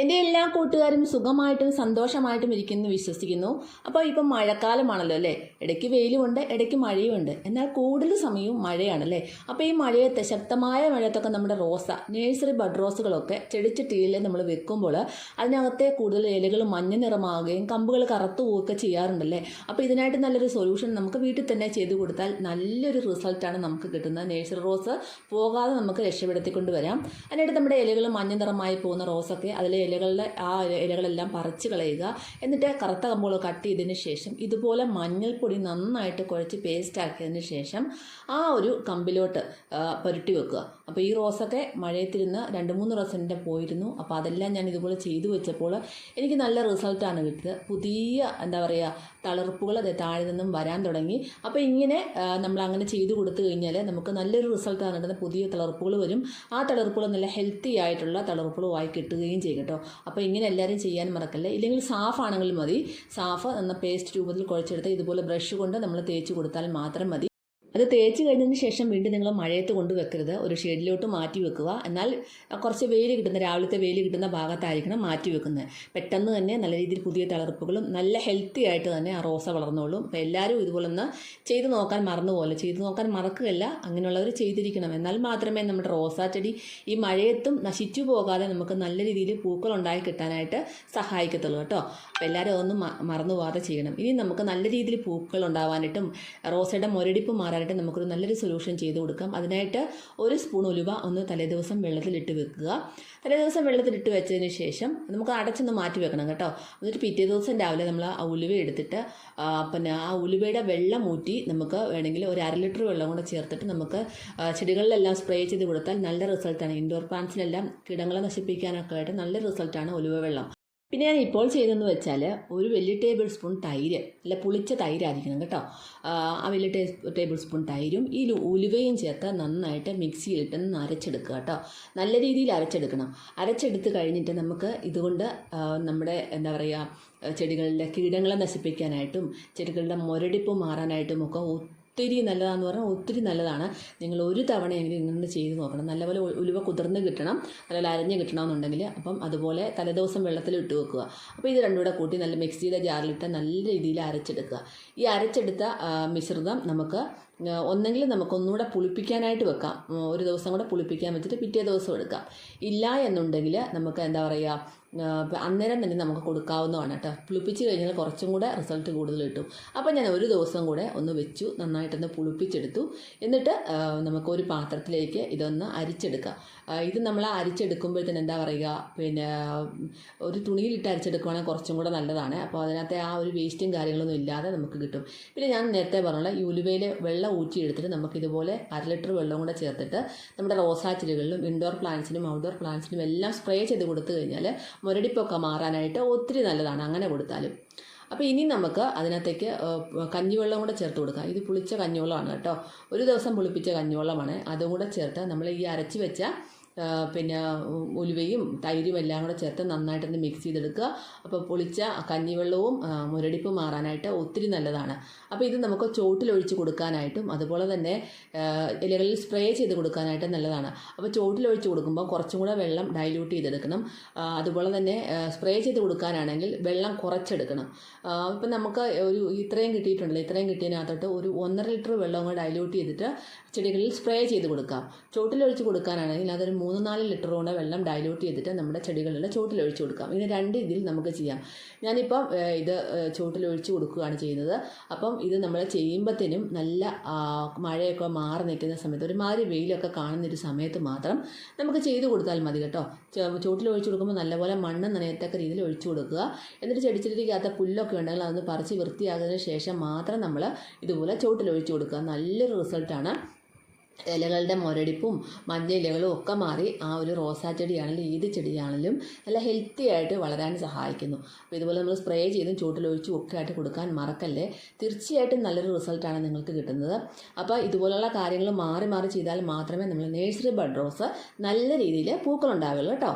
എന്റെ എല്ലാ കൂട്ടുകാരും സുഖമായിട്ടും സന്തോഷമായിട്ടും ഇരിക്കുന്നു വിശ്വസിക്കുന്നു. അപ്പോൾ ഇപ്പം മഴക്കാലമാണല്ലോ അല്ലേ? ഇടയ്ക്ക് വെയിലുമുണ്ട് ഇടയ്ക്ക് മഴയുമുണ്ട്. എന്നാൽ കൂടുതൽ സമയവും മഴയാണല്ലേ? അപ്പോൾ ഈ മഴയെ ശക്തമായ മഴയത്തൊക്കെ നമ്മുടെ റോസ നേഴ്സറി ബഡ് റോസുകളൊക്കെ ചെടിച്ചട്ടിയിൽ നമ്മൾ വെക്കുമ്പോൾ അതിനകത്തെ കൂടുതൽ ഇലകൾ മഞ്ഞ നിറമാവുകയും കമ്പുകൾ കറുത്തു പോവുകയൊക്കെ ചെയ്യാറുണ്ടല്ലേ? അപ്പോൾ ഇതിനായിട്ട് നല്ലൊരു സൊല്യൂഷൻ നമുക്ക് വീട്ടിൽ തന്നെ ചെയ്തു കൊടുത്താൽ നല്ലൊരു റിസൾട്ടാണ് നമുക്ക് കിട്ടുന്നത്. നേഴ്സറി റോസ് പോകാതെ നമുക്ക് രക്ഷപ്പെടുത്തിക്കൊണ്ട് വരാം. അതിനായിട്ട് നമ്മുടെ ഇലകൾ മഞ്ഞ നിറമായി പോകുന്ന റോസൊക്കെ അതിലെ ഇലകളുടെ ആ ഇലകളെല്ലാം പറിച്ച് കളയുക. എന്നിട്ട് കറുത്ത കമ്പുകൾ കട്ട് ചെയ്തതിന് ശേഷം ഇതുപോലെ മഞ്ഞൾപ്പൊടി നന്നായിട്ട് കുഴച്ച് പേസ്റ്റ് ആക്കിയതിന് ശേഷം ആ ഒരു കമ്പിലോട്ട് പുരട്ടി വെക്കുക. അപ്പോൾ ഈ റോസൊക്കെ മഴയത്തിരുന്ന് രണ്ട് മൂന്ന് റോസിന്റെ പോയിരുന്നു. അപ്പോൾ അതെല്ലാം ഞാൻ ഇതുപോലെ ചെയ്തു വെച്ചപ്പോൾ എനിക്ക് നല്ല റിസൾട്ടാണ് കിട്ടിയത്. പുതിയ എന്താ പറയുക തളർപ്പുകൾ അത് താഴെ നിന്നും വരാൻ തുടങ്ങി. അപ്പോൾ ഇങ്ങനെ നമ്മൾ അങ്ങനെ ചെയ്തു കൊടുത്തു കഴിഞ്ഞാൽ നമുക്ക് നല്ലൊരു റിസൾട്ടാണ് കിട്ടുന്നത്. പുതിയ തളർപ്പുകൾ വരും. ആ തളർപ്പുകൾ നല്ല ഹെൽത്തി ആയിട്ടുള്ള തളർപ്പുകളുമായി കിട്ടുകയും ചെയ്യും കേട്ടോ. അപ്പോൾ ഇങ്ങനെ എല്ലാവരും ചെയ്യാൻ മറക്കല്ലേ? ഇല്ലെങ്കിൽ സാഫ് ആണെങ്കിലും മതി. സാഫ് എന്ന പേസ്റ്റ് രൂപത്തിൽ കുഴച്ചെടുത്ത് ഇതുപോലെ ബ്രഷ് കൊണ്ട് നമ്മൾ തേച്ച് കൊടുത്താൽ മാത്രം മതി. അത് തേച്ച് കഴിഞ്ഞതിന് ശേഷം വീണ്ടും നിങ്ങൾ മഴയത്ത് കൊണ്ട് വെക്കരുത് ഒരു ഷെഡിലോട്ട് മാറ്റി വെക്കുക. എന്നാൽ കുറച്ച് വെയിൽ കിട്ടുന്ന രാവിലത്തെ വെയിൽ കിട്ടുന്ന ഭാഗത്തായിരിക്കണം മാറ്റി വെക്കുന്നത്. പെട്ടെന്ന് തന്നെ നല്ല രീതിയിൽ പുതിയ തളർപ്പുകളും നല്ല ഹെൽത്തി ആയിട്ട് തന്നെ ആ റോസ വളർന്നോളും. അപ്പോൾ എല്ലാവരും ഇതുപോലെ ഒന്ന് ചെയ്ത് നോക്കാൻ മറന്നുപോലെ ചെയ്ത് നോക്കാൻ മറക്കുകയല്ല. അങ്ങനെയുള്ളവർ ചെയ്തിരിക്കണം. എന്നാൽ മാത്രമേ നമ്മുടെ റോസാ ചെടി ഈ മഴയത്തും നശിച്ചു പോകാതെ നമുക്ക് നല്ല രീതിയിൽ പൂക്കൾ ഉണ്ടായി കിട്ടാനായിട്ട് സഹായിക്കത്തുള്ളൂ കേട്ടോ. അപ്പോൾ എല്ലാവരും അതൊന്നും മറന്നു പോകാതെ ചെയ്യണം. ഇനി നമുക്ക് നല്ല രീതിയിൽ പൂക്കൾ ഉണ്ടാവാനായിട്ടും റോസയുടെ മുരടിപ്പ് മാറാനായിട്ടും നമുക്കൊരു നല്ലൊരു സൊല്യൂഷൻ ചെയ്ത് കൊടുക്കാം. അതിനായിട്ട് ഒരു സ്പൂൺ ഉലുവ ഒന്ന് തലേദിവസം വെള്ളത്തിലിട്ട് വെക്കുക. തലേദിവസം വെള്ളത്തിലിട്ട് വെച്ചതിന് ശേഷം നമുക്ക് അടച്ചൊന്ന് മാറ്റി വെക്കണം കേട്ടോ. എന്നിട്ട് പിറ്റേ ദിവസം രാവിലെ നമ്മൾ ആ ഉലുവ എടുത്തിട്ട് പിന്നെ ആ ഉലുവയുടെ വെള്ളം ഊറ്റി നമുക്ക് വേണമെങ്കിൽ ഒരു അര ലിറ്റർ വെള്ളം കൂടെ ചേർത്തിട്ട് നമുക്ക് ചെടികളിലെല്ലാം സ്പ്രേ ചെയ്ത് കൊടുത്താൽ നല്ല റിസൾട്ടാണ് ഇൻഡോർ പ്ലാന്റ്സിലെല്ലാം കിടങ്ങളെ നശിപ്പിക്കാനൊക്കെ ആയിട്ട് നല്ല റിസൾട്ടാണ് ഉലുവ വെള്ളം. പിന്നെ ഞാൻ ഇപ്പോൾ ചെയ്തതെന്ന് വെച്ചാൽ ഒരു വലിയ ടേബിൾ സ്പൂൺ തൈര് അല്ല പുളിച്ച തൈരായിരിക്കണം കേട്ടോ. ആ വലിയ ടേ ടേബിൾ സ്പൂൺ തൈരും ഈ ഉലുവയും ചേർത്ത് നന്നായിട്ട് മിക്സിയിലിട്ട് അരച്ചെടുക്കുക കേട്ടോ. നല്ല രീതിയിൽ അരച്ചെടുക്കണം. അരച്ചെടുത്ത് കഴിഞ്ഞിട്ട് നമുക്ക് ഇതുകൊണ്ട് നമ്മുടെ എന്താ പറയുക ചെടികളിലെ കീടങ്ങളെ നശിപ്പിക്കാനായിട്ടും ചെടികളുടെ മുരടിപ്പ് മാറാനായിട്ടും ഒക്കെ ഒത്തിരി നല്ലതാണെന്ന് പറഞ്ഞാൽ ഒത്തിരി നല്ലതാണ്. നിങ്ങൾ ഒരു തവണയെങ്കിലും ഇങ്ങനെ ചെയ്ത് നോക്കണം. നല്ലപോലെ ഉലുവ കുതിർന്ന് കിട്ടണം. നല്ലപോലെ അരഞ്ഞ് കിട്ടണമെന്നുണ്ടെങ്കിൽ അപ്പം അതുപോലെ തലേദിവസം വെള്ളത്തിൽ ഇട്ട് വെക്കുക. അപ്പോൾ ഇത് രണ്ടും കൂടെ കൂട്ടി നല്ല മിക്സ് ചെയ്ത ജാറിലിട്ട് നല്ല രീതിയിൽ അരച്ചെടുക്കുക. ഈ അരച്ചെടുത്ത മിശ്രിതം നമുക്ക് ഒന്നെങ്കിൽ നമുക്കൊന്നുകൂടെ പുളിപ്പിക്കാനായിട്ട് വെക്കാം. ഒരു ദിവസം കൂടെ പുളിപ്പിക്കാൻ വെച്ചിട്ട് പിറ്റേ ദിവസം എടുക്കാം. ഇല്ല എന്നുണ്ടെങ്കിൽ നമുക്ക് എന്താ പറയുക അന്നേരം തന്നെ നമുക്ക് കൊടുക്കാവുന്നതാണ് കേട്ടോ. പുളിപ്പിച്ച് കഴിഞ്ഞാൽ കുറച്ചും കൂടെ റിസൾട്ട് കൂടുതൽ കിട്ടും. അപ്പോൾ ഞാൻ ഒരു ദിവസം കൂടെ ഒന്ന് വെച്ചു നന്നായിട്ടൊന്ന് പുളിപ്പിച്ചെടുത്തു. എന്നിട്ട് നമുക്കൊരു പാത്രത്തിലേക്ക് ഇതൊന്ന് അരിച്ചെടുക്കാം. ഇത് നമ്മൾ അരിച്ചെടുക്കുമ്പോൾ തന്നെ എന്താ പറയുക പിന്നെ ഒരു തുണിയിലിട്ട് അരിച്ചെടുക്കുവാണെങ്കിൽ കുറച്ചും കൂടെ നല്ലതാണ്. അപ്പോൾ അതിനകത്തെ ആ ഒരു വേസ്റ്റും കാര്യങ്ങളൊന്നും ഇല്ലാതെ നമുക്ക് കിട്ടും. പിന്നെ ഞാൻ നേരത്തെ പറഞ്ഞുള്ള യൂലുവയിൽ വെള്ളം ഊറ്റിയെടുത്തിട്ട് നമുക്ക് ഇതുപോലെ അര ലിറ്റർ വെള്ളം കൂടെ ചേർത്തിട്ട് നമ്മുടെ റോസാച്ചിലുകളിലും ഇൻഡോർ പ്ലാന്റ്സിനും ഔട്ട്ഡോർ പ്ലാന്റ്സിനും എല്ലാം സ്പ്രേ ചെയ്ത് കൊടുത്തു കഴിഞ്ഞാൽ മുരടിപ്പൊക്കെ മാറാനായിട്ട് ഒത്തിരി നല്ലതാണ് അങ്ങനെ കൊടുത്താലും. അപ്പോൾ ഇനി നമുക്ക് അതിനകത്തേക്ക് കഞ്ഞിവെള്ളം കൂടെ ചേർത്ത് കൊടുക്കാം. ഇത് പുളിച്ച കഞ്ഞിവെള്ളമാണ് കേട്ടോ. ഒരു ദിവസം പുളിപ്പിച്ച കഞ്ഞിവെള്ളമാണ്. അതും കൂടെ ചേർത്ത് നമ്മൾ ഈ അരച്ച് വെച്ച പിന്നെ ഉലുവയും തൈരും എല്ലാം കൂടെ ചേർത്ത് നന്നായിട്ടൊന്ന് മിക്സ് ചെയ്തെടുക്കുക. അപ്പോൾ പൊളിച്ച കഞ്ഞിവെള്ളവും മുരടിപ്പ് മാറാനായിട്ട് ഒത്തിരി നല്ലതാണ്. അപ്പോൾ ഇത് നമുക്ക് ചോട്ടിലൊഴിച്ച് കൊടുക്കാനായിട്ടും അതുപോലെ തന്നെ ഇലകളിൽ സ്പ്രേ ചെയ്ത് കൊടുക്കാനായിട്ട് നല്ലതാണ്. അപ്പോൾ ചോട്ടിലൊഴിച്ച് കൊടുക്കുമ്പോൾ കുറച്ചും കൂടെ വെള്ളം ഡൈല്യൂട്ട് ചെയ്തെടുക്കണം. അതുപോലെ തന്നെ സ്പ്രേ ചെയ്ത് കൊടുക്കാനാണെങ്കിൽ വെള്ളം കുറച്ചെടുക്കണം. ഇപ്പം നമുക്ക് ഒരു ഇത്രയും കിട്ടിയിട്ടുണ്ടല്ലോ. ഇത്രയും കിട്ടിയതിനകത്തോട്ട് ഒരു ഒന്നര ലിറ്റർ വെള്ളം കൂടെ ഡൈല്യൂട്ട് ചെയ്തിട്ട് ചെടികളിൽ സ്പ്രേ ചെയ്ത് കൊടുക്കാം. ചോട്ടിലൊഴിച്ച് കൊടുക്കാനാണെങ്കിൽ അതൊരു മൂന്ന് നാല് ലിറ്റർ കൊണ്ട് വെള്ളം ഡൈലൂട്ട് ചെയ്തിട്ട് നമ്മുടെ ചെടികളിൽ ചോട്ടിലൊഴിച്ച് കൊടുക്കാം. ഇത് രണ്ട് രീതിയിൽ നമുക്ക് ചെയ്യാം. ഞാനിപ്പം ഇത് ചോട്ടിൽ ചോട്ടിലൊഴിച്ച് കൊടുക്കുകയാണ് ചെയ്യുന്നത്. അപ്പം ഇത് നമ്മൾ ചെയ്യുമ്പോഴത്തേനും നല്ല മഴയൊക്കെ മാറി നിൽക്കുന്ന സമയത്ത് ഒരുമാതിരി വെയിലൊക്കെ കാണുന്നൊരു സമയത്ത് മാത്രം നമുക്ക് ചെയ്തു കൊടുത്താൽ മതി കേട്ടോ. ചോട്ടിൽ ഒഴിച്ചു കൊടുക്കുമ്പോൾ നല്ലപോലെ മണ്ണ് നനയത്തക്ക രീതിയിൽ ഒഴിച്ചു കൊടുക്കുക. എന്നിട്ട് ചെടിച്ചെടിക്കകത്ത് പുല്ലൊക്കെ ഉണ്ടെങ്കിൽ അതൊന്ന് പറിച്ച് വൃത്തിയാകുന്നതിന് ശേഷം മാത്രം നമ്മൾ ഇതുപോലെ ചോട്ടിൽ ഒഴിച്ചു കൊടുക്കുക. നല്ലൊരു റിസൾട്ടാണ്. ഇലകളുടെ മുരടിപ്പും മഞ്ഞ ഇലകളും ഒക്കെ മാറി ആ ഒരു റോസാ ചെടിയാണെങ്കിലും ഏത് ചെടിയാണെങ്കിലും നല്ല ഹെൽത്തി ആയിട്ട് വളരാൻ സഹായിക്കുന്നു. അപ്പോൾ ഇതുപോലെ നമ്മൾ സ്പ്രേ ചെയ്തും ചൂട്ടിലൊഴിച്ചും ഒക്കെ ആയിട്ട് കൊടുക്കാൻ മറക്കല്ലേ? തീർച്ചയായിട്ടും നല്ലൊരു റിസൾട്ടാണ് നിങ്ങൾക്ക് കിട്ടുന്നത്. അപ്പോൾ ഇതുപോലുള്ള കാര്യങ്ങൾ മാറി മാറി ചെയ്താൽ മാത്രമേ നമ്മൾ നേഴ്സറി ബഡ് റോസ് നല്ല രീതിയിൽ പൂക്കളുണ്ടാവുള്ളൂ കേട്ടോ.